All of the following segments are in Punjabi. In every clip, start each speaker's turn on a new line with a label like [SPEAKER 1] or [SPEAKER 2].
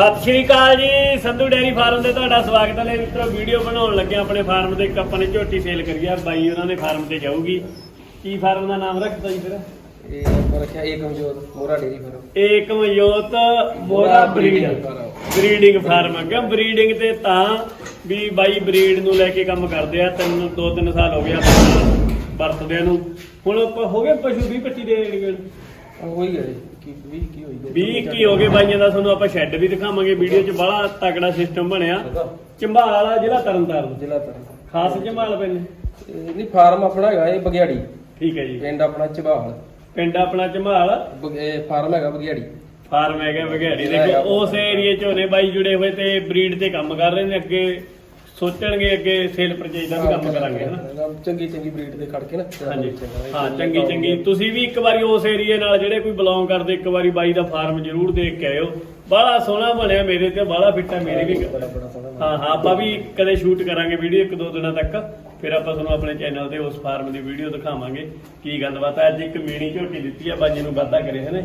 [SPEAKER 1] ਸਤਿ ਸ਼੍ਰੀ ਅਕਾਲ ਜੀ ਸੰਧੂ ਡੇਅਰੀ ਫਾਰਮ ਤੇ ਤੁਹਾਡਾ ਸਵਾਗਤ ਹੈ। ਮਿੱਤਰੋ ਵੀਡੀਓ ਬਣਾਉਣ ਲੱਗੇ ਆਪਣੇ ਫਾਰਮ ਦੇ ਇੱਕ ਆਪਾਂ ਨੇ ਝੋਟੀ ਸੇਲ ਕਰੀ ਆ ਬਾਈ ਉਹਨਾਂ ਦੇ ਫਾਰਮ ਤੇ ਜਾਊਗੀ। ਕੀ ਫਾਰਮ ਦਾ ਨਾਮ ਰੱਖਦਾ ਜੀ ਫਿਰ?
[SPEAKER 2] ਇਹ ਆਪਾਂ ਰੱਖਿਆ ਏਕਮ ਜੋਤ ਮੋਰਾ ਡੇਰੀ ਫਾਰਮ।
[SPEAKER 1] ਏਕਮ ਯੋਤ ਮੋਰਾ ਬਰੀਡ। ਬਰੀਡਿੰਗ ਫਾਰਮ ਹੈ ਬਰੀਡਿੰਗ ਤੇ ਤਾਂ ਵੀ ਬਾਈ ਬਰੀਡ ਨੂੰ ਲੈ ਕੇ ਕੰਮ ਕਰਦੇ ਆ। ਤਿੰਨ ਦੋ ਤਿੰਨ ਸਾਲ ਹੋ ਗਿਆ ਵਰਤਦਿਆਂ ਨੂੰ। ਹੁਣ ਹੋ ਗਏ ਪਸ਼ੂ 20 25 ਦੇ ਏਰੀਏ
[SPEAKER 2] ਹੋਈ ਗਏ ਕੀ 20 ਕੀ ਹੋਈ ਗਏ?
[SPEAKER 1] 20 ਕੀ ਹੋ ਗਏ ਬਾਈਆਂ ਦਾ ਤੁਹਾਨੂੰ ਆਪਾਂ ਸ਼ੈੱਡ ਵੀ ਦਿਖਾਵਾਂਗੇ। ਵੀਡੀਓ 'ਚ ਬੜਾ ਤਕੜਾ ਸਿਸਟਮ ਬਣਿਆ। ਚੰਬਾਲ ਵਾਲਾ ਜ਼ਿਲ੍ਹਾ ਤਰਨਤਾਰਨ।
[SPEAKER 2] ਜ਼ਿਲ੍ਹਾ ਤਰਨ
[SPEAKER 1] ਖਾਸ ਚੰਬਾਲ
[SPEAKER 2] ਇਹ ਨਹੀਂ ਫਾਰਮ ਆਪਣਾ ਹੈਗਾ ਇਹ ਬਗਿਆੜੀ।
[SPEAKER 1] ਠੀਕ ਹੈ ਜੀ।
[SPEAKER 2] ਪਿੰਡ ਆਪਣਾ ਚਬਾਲ
[SPEAKER 1] ਪਿੰਡ ਆਪਣਾ ਚੰਬਾਲ
[SPEAKER 2] ਫਾਰਮ ਹੈਗਾ ਬਗਿਆੜੀ।
[SPEAKER 1] ਫਾਰਮ ਹੈਗਾ ਬਘਿਆੜੀ ਦੇਖੋ ਉਸ ਏਰੀਏ 'ਚ ਹੋਣੇ ਬਾਈ ਜੁੜੇ ਹੋਏ ਤੇ ਬਰੀਡ ਤੇ ਕੰਮ ਕਰ ਰਹੇ ਨੇ ਅੱਗੇ। ਸੋਚਣਗੇ ਅੱਗੇ ਸੇਲ ਪਰਚੇਜ ਦਾ ਵੀ ਕੰਮ ਕਰਾਂਗੇ ਹਨਾ?
[SPEAKER 2] ਚੰਗੀ ਚੰਗੀ ਬਰੀਡ ਦੇ ਖੜ ਕੇ ਨਾ।
[SPEAKER 1] ਹਾਂਜੀ। ਹਾਂ ਚੰਗੀ ਚੰਗੀ ਤੁਸੀਂ ਵੀ ਇੱਕ ਵਾਰੀ ਉਸ ਏਰੀਏ ਨਾਲ ਜਿਹੜੇ ਕੋਈ ਬਿਲੋਂਗ ਕਰਦੇ ਇੱਕ ਵਾਰੀ ਬਾਈ ਦਾ ਫਾਰਮ ਜ਼ਰੂਰ ਦੇਖ ਕੇ ਆਇਓ। ਬੜਾ ਸੋਹਣਾ ਬਣਿਆ ਮੇਰੇ ਤੇ ਬੜਾ ਫਿੱਟਾ ਮੇਰੇ ਵੀ। ਹਾਂ ਹਾਂ ਆਪਾਂ ਵੀ ਕਦੇ ਸ਼ੂਟ ਕਰਾਂਗੇ ਵੀਡੀਓ ਇੱਕ ਦੋ ਦਿਨਾਂ ਤੱਕ। ਫਿਰ ਆਪਾਂ ਤੁਹਾਨੂੰ ਆਪਣੇ ਚੈਨਲ ਤੇ ਉਸ ਫਾਰਮ ਦੀ ਵੀਡੀਓ ਦਿਖਾਵਾਂਗੇ ਕੀ ਗੱਲਬਾਤ ਹੈ ਅੱਜ ਇੱਕ ਮੀਣੀ ਝੋਟੀ ਦਿੱਤੀ ਆ ਬਾਜੀ ਨੂੰ ਵਾਅਦਾ ਕਰੇ ਹਨੇ?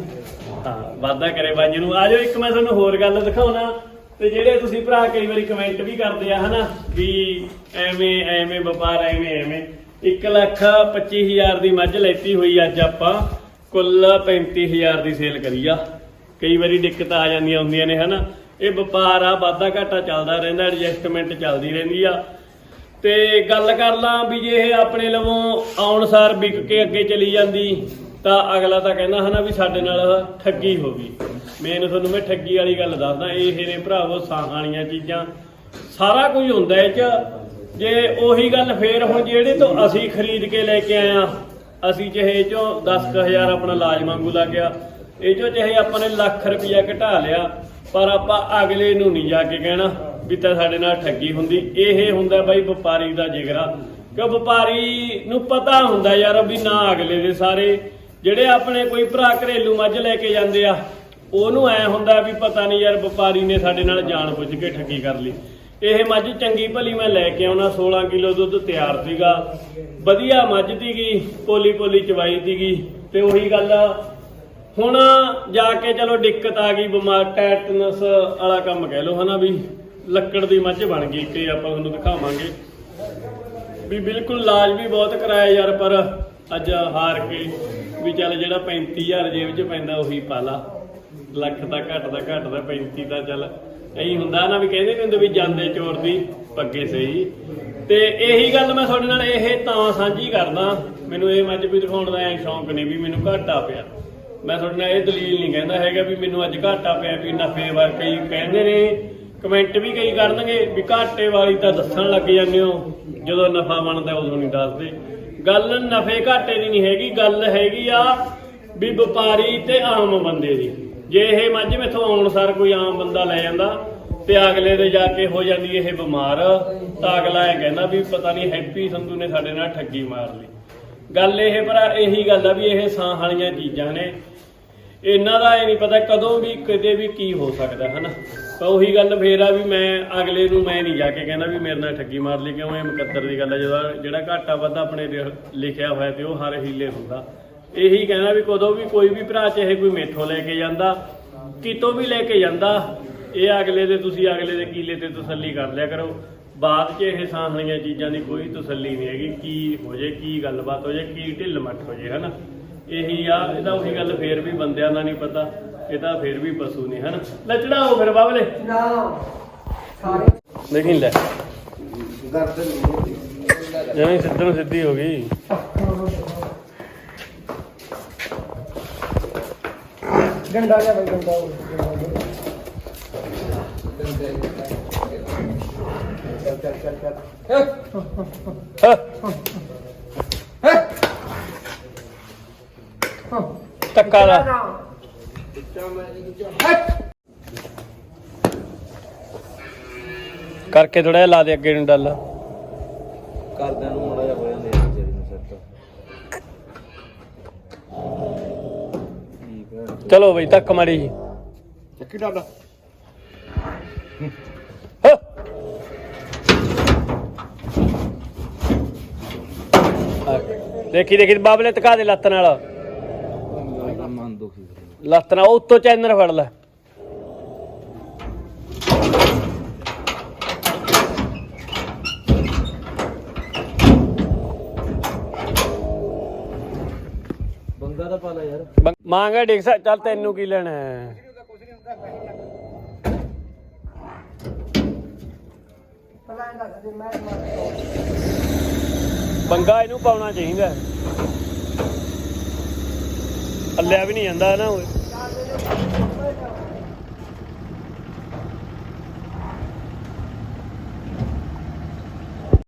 [SPEAKER 1] ਹਾਂ ਵਾਅਦਾ ਕਰੇ ਬਾਜੀ ਨੂੰ। ਆਜੋ ਇੱਕ ਮੈਂ ਤੁਹਾਨੂੰ ਹੋਰ ਗੱਲ ਦਿਖਾਉਣਾ। ਤੇ ਜਿਹੜੇ ਤੁਸੀਂ ਭਰਾ ਕਈ ਵਾਰੀ ਕਮੈਂਟ ਵੀ ਕਰਦੇ ਆ, ਹਨਾ, ਵੀ ਐਵੇਂ ਐਵੇਂ ਵਪਾਰ ਐਵੇਂ ਐਵੇਂ। 1 ਲੱਖ 25000 ਦੀ ਮੱਝ ਲੈਤੀ ਹੋਈ ਅੱਜ ਆਪਾਂ, ਕੁੱਲ 35000 ਦੀ ਸੇਲ ਕਰੀ ਆ। ਕਈ ਵਾਰੀ ਦਿੱਕਤਾਂ ਆ ਜਾਂਦੀਆਂ ਹੁੰਦੀਆਂ ਨੇ, ਹਨਾ। ਇਹ ਵਪਾਰ ਆ, ਵਾਧਾ ਘਾਟਾ ਚੱਲਦਾ ਰਹਿੰਦਾ ਐਡਜਸਟਮੈਂਟ ਚੱਲਦੀ ਰਹਿੰਦੀ ਆ। ਤੇ ਗੱਲ ਕਰ ਲਾਂ ਵੀ ਜੇ ਇਹ ਆਪਣੇ ਲਵੋਂ ਆਉਣ ਸਾਰ ਵਿਕ ਕੇ ਅੱਗੇ ਚਲੀ ਜਾਂਦੀ ਤਾਂ ਅਗਲਾ ਤਾਂ ਕਹਿੰਦਾ ਹਨਾ ਵੀ ਸਾਡੇ ਨਾਲ ਠੱਗੀ ਹੋ ਗਈ। ਮੇਨ ਤੁਹਾਨੂੰ ਮੈਂ ਠੱਗੀ ਵਾਲੀ ਗੱਲ ਦੱਸਦਾ, ਇਹ ਨੇ ਭਰਾਵੋ ਸਾਹਾਂ ਵਾਲੀਆਂ ਚੀਜ਼ਾਂ। ਸਾਰਾ ਕੁਝ ਹੁੰਦਾ ਇਹ ਚ। ਜੇ ਉਹੀ ਗੱਲ ਫੇਰ ਹੁਣ ਜਿਹੜੇ ਤੋਂ ਅਸੀਂ ਖਰੀਦ ਕੇ ਲੈ ਕੇ ਆਏ ਆ, ਅਸੀਂ ਚਾਹੇ ਇਹ ਚੋਂ 10000 ਆਪਣਾ ਲਾਜ ਮੰਗੂ ਲੱਗ ਗਿਆ, ਇਹ ਚੋਂ ਚਾਹੇ ਆਪਾਂ ਨੇ ਲੱਖ ਰੁਪਇਆ ਘਟਾ ਲਿਆ, ਪਰ ਆਪਾਂ ਅਗਲੇ ਨੂੰ ਨਹੀਂ ਜਾ ਕੇ ਕਹਿਣਾ ਵੀ ਤਾਂ ਸਾਡੇ ਨਾਲ ਠੱਗੀ ਹੁੰਦੀ। ਇਹ ਹੁੰਦਾ ਬਾਈ ਵਪਾਰੀ ਦਾ ਜਿਗਰਾ। ਕਿ ਵਪਾਰੀ ਨੂੰ ਪਤਾ ਹੁੰਦਾ ਯਾਰ ਵੀ ਨਾ ਅਗਲੇ ਦੇ ਸਾਰੇ ਜਿਹੜੇ ਆਪਣੇ ਕੋਈ ਭਰਾ ਘਰੇਲੂ ਮੱਝ ਲੈ ਕੇ ਜਾਂਦੇ ਆ, ਉਹਨੂੰ ਐ ਹੁੰਦਾ ਵੀ ਪਤਾ ਨਹੀਂ ਯਾਰ ਵਪਾਰੀ ਨੇ ਸਾਡੇ ਨਾਲ ਜਾਣ ਬੁੱਝ ਕੇ ਠੱਗੀ ਕਰ ਲਈ। ਇਹ ਮੱਝ ਚੰਗੀ ਭਲੀ ਮੈਂ ਲੈ ਕੇ ਆਉਣਾ 16 ਕਿਲੋ ਦੁੱਧ ਤਿਆਰ ਸੀਗਾ। ਵਧੀਆ ਮੱਝ ਦੀਗੀ ਪੋਲੀ ਪੋਲੀ ਚਵਾਈ ਦੀਗੀ ਤੇ ਉਹੀ ਗੱਲ ਆ, ਹੁਣ ਜਾ ਕੇ ਚਲੋ ਦਿੱਕਤ ਆ ਗਈ, ਬਿਮਾਰ, ਟੈਟਨਸ ਵਾਲਾ ਕੰਮ ਕਹਿ ਲਓ ਹਨਾ ਵੀ, ਲੱਕੜ ਦੀ ਮੱਝ ਬਣ ਗਈ ਕਿ ਆਪਾਂ ਤੁਹਾਨੂੰ ਦਿਖਾਵਾਂਗੇ। ਵੀ ਬਿਲਕੁਲ ਇਲਾਜ ਵੀ ਬਹੁਤ ਕਰਾਇਆ ਯਾਰ ਪਰ ਅੱਜ ਹਾਰ ਕੇ ਵੀ ਚੱਲ ਜਿਹੜਾ 35000 ਜੇਬ 'ਚ ਪੈਂਦਾ ਉਹੀ ਪਾ ਲਾ। ਲੱਖ ਦਾ ਘੱਟ ਦਾ ਘੱਟ ਦਾ 35 ਦਾ ਚੱਲ ਇਹੀ ਹੁੰਦਾ ਨਾ ਵੀ ਕਹਿੰਦੇ ਨਹੀਂ ਹੁੰਦੇ ਵੀ ਜਾਂਦੇ ਚੋਰ ਦੀ ਪੱਗੇ ਸਹੀ। ਤੇ ਇਹੀ ਗੱਲ ਮੈਂ ਤੁਹਾਡੇ ਨਾਲ ਇਹ ਤਾਂ ਸਾਂਝੀ ਕਰਦਾ। ਮੈਨੂੰ ਇਹ ਮੱਝ ਵੀ ਦਿਖਾਉਣ ਦਾ ਐ ਸ਼ੌਂਕ ਨਹੀਂ ਵੀ ਮੈਨੂੰ ਘਾਟਾ ਪਿਆ। ਮੈਂ ਤੁਹਾਡੇ ਨਾਲ ਇਹ ਦਲੀਲ ਨਹੀਂ ਕਹਿੰਦਾ ਹੈਗਾ ਵੀ ਮੈਨੂੰ ਅੱਜ ਘਾਟਾ ਪਿਆ ਵੀ ਨਫੇ ਵਾਰ ਕਈ ਕਹਿੰਦੇ ਨੇ। ਕਮੈਂਟ ਵੀ ਕਈ ਕਰਨਗੇ ਵੀ ਘਾਟੇ ਵਾਲੀ ਤਾਂ ਦੱਸਣ ਲੱਗ ਜਾਂਦੇ ਹੋ। ਜਦੋਂ ਨਫਾ ਬਣਦਾ ਉਦੋਂ ਨਹੀਂ ਦੱਸਦੇ। ਗੱਲ ਨਫੇ ਘਾਟੇ ਦੀ ਨਹੀਂ ਹੈਗੀ, ਗੱਲ ਹੈਗੀ ਆ ਵੀ ਵਪਾਰੀ ਤੇ ਆਮ ਬੰਦੇ ਦੀ। ਜੇ ਇਹ ਮੱਝ ਮੇਥੋਂ ਆਉਣ ਸਾਰ ਕੋਈ ਆਮ ਬੰਦਾ ਲੈ ਜਾਂਦਾ ਤੇ ਅਗਲੇ ਦੇ ਜਾ ਕੇ ਹੋ ਜਾਂਦੀ ਇਹ ਬਿਮਾਰ, ਤਾਂ ਅਗਲਾ ਇਹ ਕਹਿੰਦਾ ਵੀ ਪਤਾ ਨਹੀਂ ਹੈਪੀ ਸੰਧੂ ਨੇ ਸਾਡੇ ਨਾਲ ਠੱਗੀ ਮਾਰ ਲਈ। ਗੱਲ ਇਹ ਪਰ ਇਹੀ ਗੱਲ ਆ ਵੀ ਇਹ ਸਾਹ ਵਾਲੀਆਂ ਚੀਜ਼ਾਂ ਨੇ। ਇਹਨਾਂ ਦਾ ਇਹ ਨਹੀਂ ਪਤਾ ਕਦੋਂ ਵੀ ਕਦੇ ਵੀ ਕੀ ਹੋ ਸਕਦਾ, ਹਨਾ? ਤਾਂ ਉਹੀ ਗੱਲ ਫੇਰ ਆ ਵੀ ਮੈਂ ਅਗਲੇ ਨੂੰ ਮੈਂ ਨਹੀਂ ਜਾ ਕੇ ਕਹਿੰਦਾ ਵੀ ਮੇਰੇ ਨਾਲ ਠੱਗੀ ਮਾਰ ਲਈ, ਕਿਉਂ ਇਹ ਮੁਕੱਦਰ ਦੀ ਗੱਲ ਹੈ ਜਦੋਂ ਜਿਹੜਾ ਘਾਟਾ ਵਾਧਾ ਆਪਣੇ ਲਿਖਿਆ ਹੋਇਆ ਤੇ ਉਹ ਹਰ ਹੀਲੇ ਹੁੰਦਾ। ਇਹੀ ਕਹਿੰਦਾ ਵੀ ਕਦੋਂ ਵੀ ਕੋਈ ਵੀ ਭਰਾ ਚਾਹੇ ਕੋਈ ਮੇਥੋਂ ਲੈ ਕੇ ਜਾਂਦਾ, ਕਿਤੋਂ ਵੀ ਲੈ ਕੇ ਜਾਂਦਾ, ਇਹ ਅਗਲੇ ਦੇ ਤੁਸੀਂ ਅਗਲੇ ਦੇ ਕੀਲੇ ਤੇ ਤਸੱਲੀ ਕਰ ਲਿਆ ਕਰੋ। ਬਾਅਦ 'ਚ ਇਹ ਸਾਹਣੀਆਂ ਚੀਜ਼ਾਂ ਦੀ ਕੋਈ ਤਸੱਲੀ ਨਹੀਂ ਹੈਗੀ, ਕੀ ਹੋ ਜੇ ਕੀ ਗੱਲਬਾਤ ਹੋ ਜੇ ਕੀ ਢਿੱਲ ਮੱਠ ਹੋ ਜੇ ਹਨਾ? ਇਹੀ ਆ ਇਹਦਾ ਉਹੀ ਗੱਲ ਫੇਰ ਵੀ ਬੰਦਿਆਂ ਦਾ ਨਹੀਂ ਪਤਾ ਇਹ ਤਾਂ ਫੇਰ ਵੀ ਪਸ਼ੂ ਨਹੀਂ ਹਨ? ਲੈ ਚੜਾਓ ਫਿਰ ਬਾਬਲੇ।
[SPEAKER 3] ਨਾ ਸਾਰੇ
[SPEAKER 1] ਦੇਖੀ ਲੈ।
[SPEAKER 3] ਗਰਦਨ
[SPEAKER 1] ਜਿਵੇਂ ਸਿੱਧਰ ਸਿੱਧੀ ਹੋ ਗਈ।
[SPEAKER 3] ਗੰਡਾ ਜਿਹਾ ਬਈ ਗੰਡਾ। ਚੱਲ ਚੱਲ ਚੱਲ ਚੱਲ।
[SPEAKER 1] ਧੱਕਾ ਕਰਕੇ ਥੋੜਾ ਜਿਹਾ ਲਾ ਦੇ ਅੱਗੇ ਨੂੰ ਡੱਲ।
[SPEAKER 2] ਕਰਦਿਆਂ ਨੂੰ ਮਾੜਾ ਜਿਹਾ ਹੋ ਜਾਂਦੇ ਆ ਵਿਚਾਰੀ ਨੂੰ ਸੈੱਟ ਠੀਕ ਹੈ
[SPEAKER 1] ਚਲੋ ਬਈ ਧੱਕ ਮਾੜੀ ਜੀ।
[SPEAKER 3] ਚੱਕੀ।
[SPEAKER 1] ਆ, ਦੇਖੀ ਦੇਖੀ ਬਾਬਲੇ ਧਕਾ ਦੇ ਲੱਤ ਨਾਲ। ਲੱਤ ਨਾਲ ਉਹ ਉੱਤੋਂ ਚੈਨਰ ਫੜ ਲੈ
[SPEAKER 2] ਬੰਗਾ ਦਾ ਪਾਲਾ ਯਾਰ
[SPEAKER 1] ਮੰਗਾ ਡਿੱਗ ਸਾ ਚੱਲ ਤੈਨੂੰ ਕੀ ਲੈਣਾ ਹੈ? ਬੰਗਾ ਇਹਨੂੰ ਪਾਉਣਾ ਚਾਹੀਦਾ ਹੈ। ਵੀ ਨਹੀਂ ਜਾਂਦਾ ਨਾ ਉਹ Thank you.